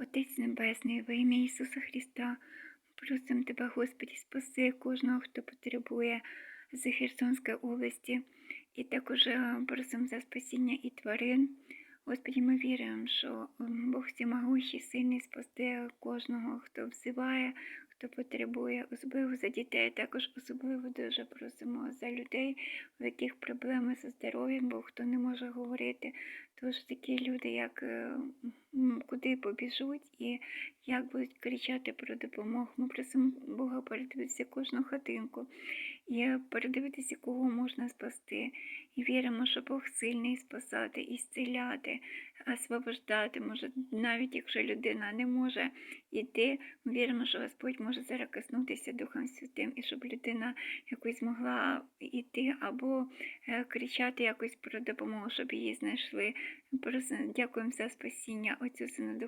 Отець Небесний, во ім'я Ісуса Христа, просимо Тебе, Господі, спаси кожного, хто потребує з Херсонської області. І також е, просимо за спасіння і тварин. Господі, ми віримо, що м, Бог всемогущий, сильний спасти кожного, хто взиває, хто потребує, особливо за дітей, також особливо дуже просимо за людей, у яких проблеми зі здоров'ям, бо хто не може говорити. Тож такі люди, як е, куди побіжуть і як будуть кричати про допомогу. Ми просимо Бога передивитися кожну хатинку і передивитися, кого можна спасти. І віримо, що Бог сильний спасати і зціляти, освобождати. Може, навіть якщо людина не може йти, ми віримо, що Господь може зараз коснутися Духом Святим, і щоб людина якось змогла йти або е, кричати якось про допомогу, щоб її знайшли. Просто дякуємо за спасіння Отцю Сину.